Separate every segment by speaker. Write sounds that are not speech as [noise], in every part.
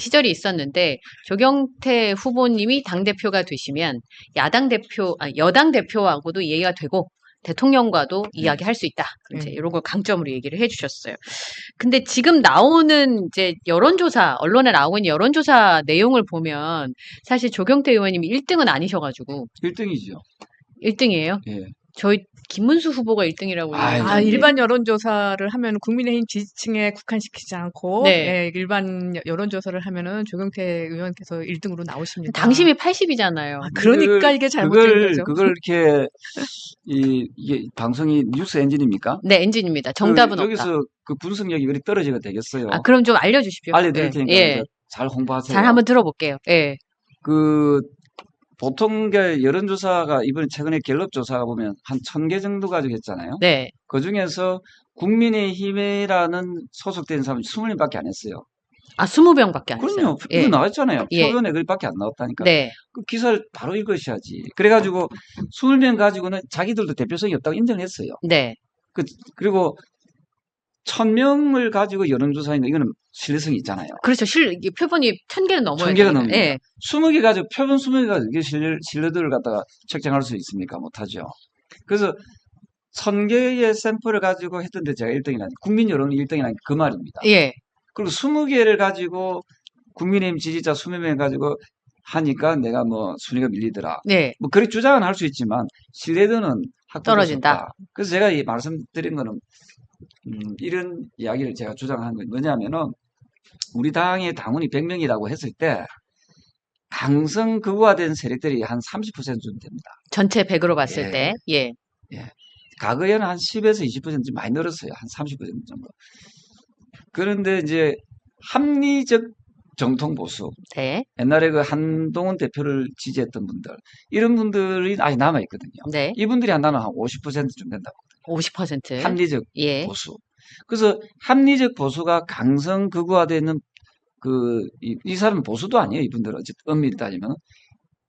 Speaker 1: 시절이 있었는데 조경태 후보님이 당 대표가 되시면 야당 대표, 아, 여당 대표하고도 이해가 되고 대통령과도 이야기할 수 있다. 이제
Speaker 2: 네.
Speaker 1: 이런 걸 강점으로 얘기를 해주셨어요. 근데 지금 나오는 이제 여론조사, 언론에 나오고 있는 여론조사 내용을 보면 사실 조경태 의원님이 1등은 아니셔가지고
Speaker 3: 1등이죠.
Speaker 1: 1등이에요.
Speaker 3: 예.
Speaker 1: 저희 김문수 후보가 1등이라고.
Speaker 3: 아이,
Speaker 2: 아,
Speaker 3: 네.
Speaker 2: 일반 여론조사를 하면 국민의힘 지지층에 국한시키지 않고
Speaker 1: 네.
Speaker 2: 예, 일반 여- 여론조사를 하면은 조경태 의원께서 1등으로 나오십니다.
Speaker 1: 당심이 80이잖아요.
Speaker 2: 아, 그러니까
Speaker 3: 그걸-
Speaker 2: 이게 잘못된
Speaker 3: 그걸,
Speaker 2: 거죠.
Speaker 3: 그걸 이렇게 이 이게 방송이 뉴스 엔진입니까?
Speaker 1: 네, 엔진입니다. 정답은
Speaker 3: 그,
Speaker 1: 없다.
Speaker 3: 여기서 그 분석력이 그리 떨어지게 되겠어요.
Speaker 1: 아, 그럼 좀 알려주십시오.
Speaker 3: 알려드릴
Speaker 1: 예,
Speaker 3: 테니까
Speaker 1: 예.
Speaker 3: 잘 홍보하세요.
Speaker 1: 잘 한번 들어볼게요. 예.
Speaker 3: 그 보통 게 여론조사가 이번에 최근에 갤럽 조사가 보면 한 천 개 정도 가지고 했잖아요.
Speaker 1: 네.
Speaker 3: 그 중에서 국민의힘이라는 소속된 사람이 20명밖에 안 했어요.
Speaker 1: 아, 20명밖에 안 했어요.
Speaker 3: 그럼요.
Speaker 1: 예.
Speaker 3: 이거 나왔잖아요.
Speaker 1: 예.
Speaker 3: 표본에 그리밖에 안 나왔다니까.
Speaker 1: 네.
Speaker 3: 그 기사를 바로 읽으셔야지. 그래가지고 20명 가지고는 자기들도 대표성이 없다고 인정했어요.
Speaker 1: 네.
Speaker 3: 그, 그리고 1000명을 가지고 여론조사인 거 이거는 신뢰성이 있잖아요.
Speaker 1: 그렇죠. 실, 이게 표본이 천 개는 넘어요.
Speaker 3: 천 개가 넘습니다.
Speaker 1: 예.
Speaker 3: 20개 가지고 표본 20개 가지고 이게 신뢰, 신뢰도를 갖다가 책정할 수 있습니까? 못하죠. 그래서 1000개의 샘플을 가지고 했던데 제가 1등이라니 국민 여론이 1등이라니 그 말입니다.
Speaker 1: 예.
Speaker 3: 그리고 20개를 가지고 국민의힘 지지자 20명 가지고 하니까 내가 뭐 순위가 밀리더라.
Speaker 1: 네.
Speaker 3: 뭐 그렇게 주장은 할 수 있지만 신뢰도는
Speaker 1: 떨어진다.
Speaker 3: 없다. 그래서 제가 이 말씀드린 거는 음, 이런 이야기를 제가 주장한 건 뭐냐면은 우리 당의 당원이 100명이라고 했을 때 강성 극우화된 세력들이 한 30%쯤 됩니다.
Speaker 1: 전체 100으로 봤을
Speaker 3: 예.
Speaker 1: 때. 예.
Speaker 3: 과거에는 한 10에서 20% 많이 늘었어요. 한 30% 정도. 그런데 이제 합리적 정통 보수
Speaker 1: 네.
Speaker 3: 옛날에 그 한동훈 대표를 지지했던 분들 이런 분들이 아직 남아 있거든요.
Speaker 1: 네.
Speaker 3: 이분들이 한다는 한 50%쯤 된다고.
Speaker 1: 50%.
Speaker 3: 합리적
Speaker 1: 예.
Speaker 3: 보수. 그래서 합리적 보수가 강성 극우화되는 그, 이, 이 사람은 보수도 아니에요. 이분들은. 어쨌든 엄밀히 따지면.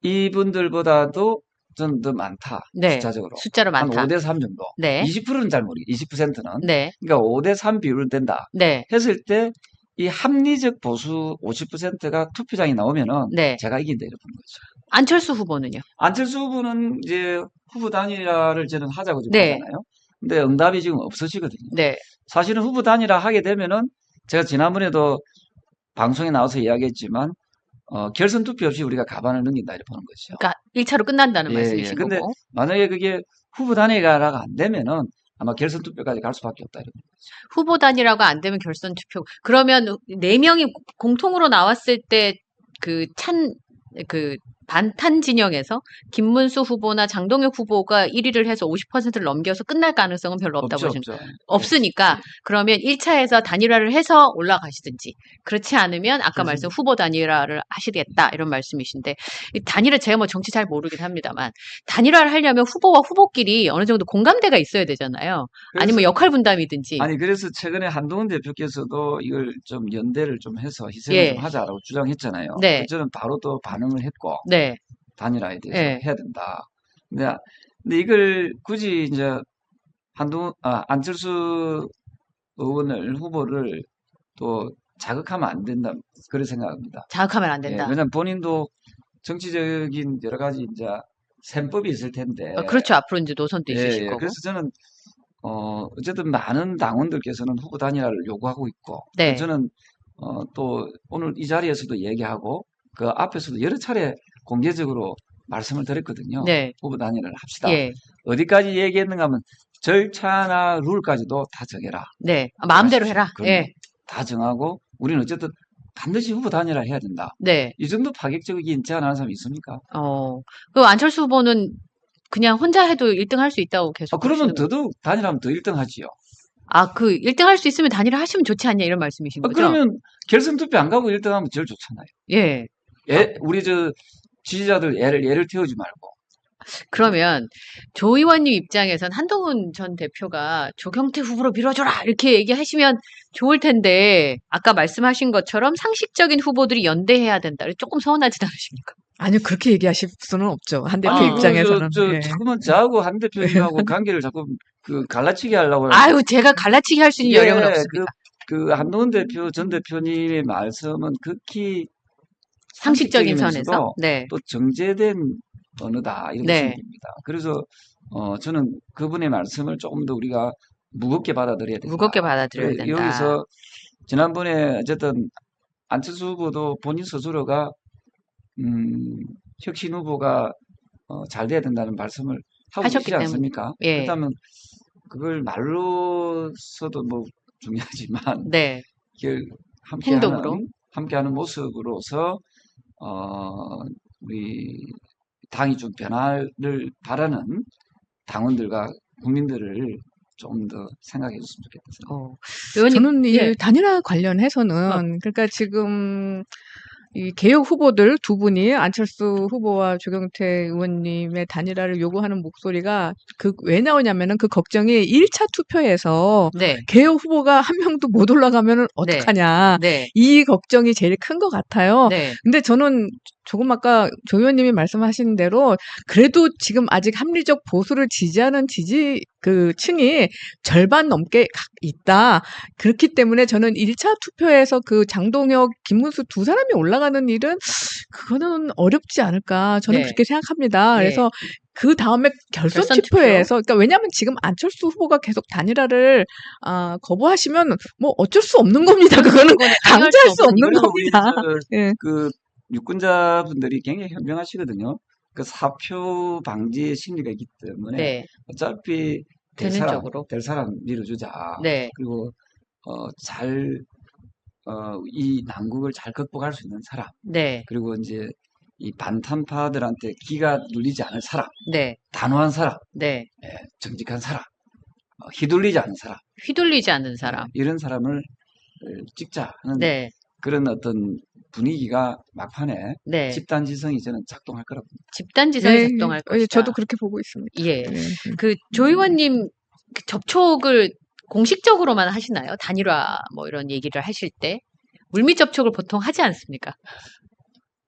Speaker 3: 이분들보다도 좀 더 많다.
Speaker 1: 네.
Speaker 3: 숫자적으로.
Speaker 1: 숫자로
Speaker 3: 한
Speaker 1: 많다.
Speaker 3: 5대 3 정도.
Speaker 1: 네.
Speaker 3: 20%는 잘 모르겠 20%는.
Speaker 1: 네.
Speaker 3: 그러니까 5대 3 비율은 된다.
Speaker 1: 네.
Speaker 3: 했을 때 이 합리적 보수 50%가 투표장에 나오면은
Speaker 1: 네.
Speaker 3: 제가 이긴다 이렇게 보는 거죠.
Speaker 1: 안철수 후보는요?
Speaker 3: 안철수 후보는 이제 후보 단일화를 저는 하자고 지금
Speaker 1: 네.
Speaker 3: 하잖아요. 근데 응답이 지금 없으시거든요.
Speaker 1: 네.
Speaker 3: 사실은 후보 단일화 하게 되면은 제가 지난번에도 방송에 나와서 이야기했지만 어, 결선 투표 없이 우리가 가반을 넘긴다 이렇게 보는 거죠.
Speaker 1: 그러니까 1차로 끝난다는
Speaker 3: 예,
Speaker 1: 말씀이신
Speaker 3: 예. 근데
Speaker 1: 거고.
Speaker 3: 만약에 그게 후보 단일화가 안 되면은 아마 결선 투표까지 갈 수밖에 없다 이렇게.
Speaker 1: 후보 단위라고 안 되면 결선 투표. 그러면 네 명이 공통으로 나왔을 때 그 찬, 그 반탄 진영에서 김문수 후보나 장동혁 후보가 1위를 해서 50%를 넘겨서 끝날 가능성은 별로 없다고 보시는
Speaker 3: 없죠.
Speaker 1: 없으니까 그러면 1차에서 단일화를 해서 올라가시든지 그렇지 않으면 아까. 말씀 후보 단일화를 하시겠다 이런 말씀이신데 이 단일화 제가 뭐 정치 잘 모르긴 합니다만 단일화를 하려면 후보와 후보끼리 어느 정도 공감대가 있어야 되잖아요. 아니면
Speaker 3: 그래서-
Speaker 1: 역할 분담이든지.
Speaker 3: 아니 그래서 최근에 한동훈 대표께서도 이걸 좀 연대를 좀 해서 희생을
Speaker 1: 예.
Speaker 3: 좀 하자라고 주장했잖아요.
Speaker 1: 네.
Speaker 3: 저는 바로 또 반응을 했고
Speaker 1: 네.
Speaker 3: 단일화에 대해서
Speaker 1: 예.
Speaker 3: 해야 된다. 근데, 근데 이걸 굳이 이제 한동훈 아, 안철수 의원을 후보를 또 자극하면 안 된다 그런 생각합니다.
Speaker 1: 자극하면 안
Speaker 3: 예,
Speaker 1: 된다.
Speaker 3: 왜냐면 본인도 정치적인 여러 가지 이제 셈법이 있을 텐데.
Speaker 1: 어, 그렇죠. 앞으로 이제 노선도
Speaker 3: 예,
Speaker 1: 있으실
Speaker 3: 예.
Speaker 1: 거고.
Speaker 3: 그래서 저는 어 어쨌든 많은 당원들께서는 후보 단일화를 요구하고 있고
Speaker 1: 네.
Speaker 3: 저는 어 또 오늘 이 자리에서도 얘기하고 그 앞에서도 여러 차례 공개적으로 말씀을 드렸거든요.
Speaker 1: 네.
Speaker 3: 후보 단일화를 합시다.
Speaker 1: 예.
Speaker 3: 어디까지 얘기했는가 하면 절차나 룰까지도 다 정해라.
Speaker 1: 네. 아, 마음대로 해라.
Speaker 3: 그럼요.
Speaker 1: 예.
Speaker 3: 다 정하고 우리는 어쨌든 반드시 후보 단일화 해야 된다.
Speaker 1: 네.
Speaker 3: 이 정도 파격적인 제안 하는 사람이 있습니까?
Speaker 1: 어. 그 안철수 후보는 그냥 혼자 해도 1등 할 수 있다고 계속
Speaker 3: 아, 그러면 더더욱 단일화하면 더 1등 하지요.
Speaker 1: 아, 그 1등 할 수 있으면 단일화 하시면 좋지 않냐 이런 말씀이신
Speaker 3: 아,
Speaker 1: 거죠?
Speaker 3: 그러면 결선 투표 안 가고 1등 하면 제일 좋잖아요.
Speaker 1: 예.
Speaker 3: 애, 우리 저 지지자들 애를 애를 태우지 말고.
Speaker 1: 그러면 조 의원님 입장에선 한동훈 전 대표가 조경태 후보로 밀어줘라 이렇게 얘기하시면 좋을 텐데 아까 말씀하신 것처럼 상식적인 후보들이 연대해야 된다. 조금 서운하진 [laughs] 않으십니까?
Speaker 2: 아니요, 그렇게 얘기하실 수는 없죠. 한 대표
Speaker 1: 아니,
Speaker 3: 그,
Speaker 2: 입장에서는.
Speaker 3: 저, 저,
Speaker 2: 예.
Speaker 3: 자꾸만 저하고 한 대표님하고 [laughs] 관계를 자꾸 그 갈라치게 하려고.
Speaker 1: 아유, 제가 갈라치기 할 수 있는
Speaker 3: 예,
Speaker 1: 여력은
Speaker 3: 그,
Speaker 1: 없습니다.
Speaker 3: 그 한동훈 대표 전 대표님의 말씀은 극히
Speaker 1: 상식적인 선에서. 네.
Speaker 3: 또 정제된 언어다 이렇게
Speaker 1: 네.
Speaker 3: 생각됩니다. 그래서 어 저는 그분의 말씀을 조금 더 우리가 무겁게 받아들여야 된다.
Speaker 1: 무겁게 받아들여야
Speaker 3: 그
Speaker 1: 된다.
Speaker 3: 여기서 지난번에 어쨌든 안철수 후보도 본인 스스로가 음, 혁신 후보가 어, 잘 돼야 된다는 말씀을 하고 계시지. 않습니까?
Speaker 1: 예.
Speaker 3: 그렇다면 그걸 말로서도 뭐 중요하지만
Speaker 1: 네.
Speaker 3: 함께하는
Speaker 1: 행동으로.
Speaker 3: 함께하는 모습으로서 어, 우리 당이 좀 변화를 바라는 당원들과 국민들을 좀더 생각해 줬으면 좋겠다.
Speaker 1: 어. 의원님,
Speaker 2: 저는 이
Speaker 1: 예.
Speaker 2: 단일화 관련해서는
Speaker 1: 어.
Speaker 2: 그러니까 지금 이 개혁 후보들 두 분이 안철수 후보와 조경태 의원님의 단일화를 요구하는 목소리가 그 왜 나오냐면은 그 걱정이 1차 투표에서
Speaker 1: 네.
Speaker 2: 개혁 후보가 한 명도 못 올라가면은
Speaker 1: 네.
Speaker 2: 어떡하냐.
Speaker 1: 네.
Speaker 2: 이 걱정이 제일 큰 것 같아요.
Speaker 1: 네.
Speaker 2: 근데 저는 조금 아까 조 의원님이 말씀하신 대로 그래도 지금 아직 합리적 보수를 지지하는 지지 그 층이 절반 넘게 가- 있다. 그렇기 때문에 저는 1차 투표에서 그 장동혁, 김문수 두 사람이 올라가는 일은 그거는 어렵지 않을까. 저는
Speaker 1: 네.
Speaker 2: 그렇게 생각합니다.
Speaker 1: 네.
Speaker 2: 그래서 그 다음에 결선,
Speaker 1: 결선 투표.
Speaker 2: 투표에서 그러니까 왜냐하면 지금 안철수 후보가 계속 단일화를 아, 거부하시면 뭐 어쩔 수 없는 겁니다. 그거는 강제할 수 없는 겁니다.
Speaker 3: 저,
Speaker 2: 예.
Speaker 3: 그 유권자분들이 굉장히 현명하시거든요. 그 사표 방지의 심리가 있기 때문에
Speaker 1: 네.
Speaker 3: 어차피 될
Speaker 1: 되는
Speaker 3: 사람,
Speaker 1: 쪽으로.
Speaker 3: 될 사람 밀어주자.
Speaker 1: 네.
Speaker 3: 그리고 어, 잘, 어, 이 난국을 잘 극복할 수 있는 사람.
Speaker 1: 네.
Speaker 3: 그리고 이제 이 반탄파들한테 기가 눌리지 않을 사람.
Speaker 1: 네.
Speaker 3: 단호한 사람.
Speaker 1: 네.
Speaker 3: 예, 정직한 사람. 어, 휘둘리지 않는 사람.
Speaker 1: 휘둘리지 않는 사람.
Speaker 3: 예, 이런 사람을 어, 찍자 하는
Speaker 1: 네.
Speaker 3: 그런 어떤 분위기가 막판에
Speaker 1: 네.
Speaker 3: 집단 지성이 저는 작동할 거라고 봅니다.
Speaker 1: 집단 지성이
Speaker 2: 예,
Speaker 1: 작동할
Speaker 2: 예,
Speaker 1: 것이다.
Speaker 2: 저도 그렇게 보고 있습니다.
Speaker 1: 예.
Speaker 2: 예.
Speaker 1: 그 조 의원님 그 접촉을 공식적으로만 하시나요? 단일화 뭐 이런 얘기를 하실 때 물밑 접촉을 보통 하지 않습니까?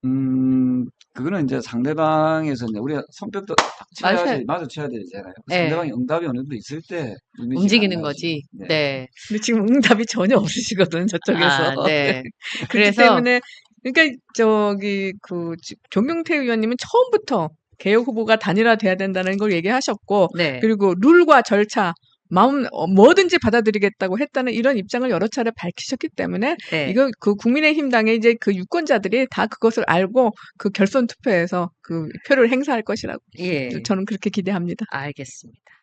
Speaker 3: 음, 그거는 이제 상대방에서 이제 우리가 손뼉도 딱 쳐야지,
Speaker 1: 맞아요.
Speaker 3: 마주쳐야 되잖아요.
Speaker 1: 네.
Speaker 3: 상대방이 응답이 어느 정도 있을 때
Speaker 1: 움직이는
Speaker 3: 안
Speaker 1: 거지.
Speaker 3: 나오지.
Speaker 1: 네.
Speaker 2: 근데 지금 응답이 전혀 없으시거든 저쪽에서.
Speaker 1: 아, [laughs] 네.
Speaker 2: 그렇기
Speaker 1: 그래서
Speaker 2: 때문에 그러니까 저기 그 지- 조경태 의원님은 처음부터 개혁 후보가 단일화돼야 된다는 걸 얘기하셨고
Speaker 1: 네.
Speaker 2: 그리고 룰과 절차 마음 어, 뭐든지 받아들이겠다고 했다는 이런 입장을 여러 차례 밝히셨기 때문에
Speaker 1: 네.
Speaker 2: 이거 그 국민의힘 당의 이제 그 유권자들이 다 그것을 알고 그 결선 투표에서 그 표를 행사할 것이라고
Speaker 1: 예.
Speaker 2: 저는 그렇게 기대합니다.
Speaker 1: 알겠습니다.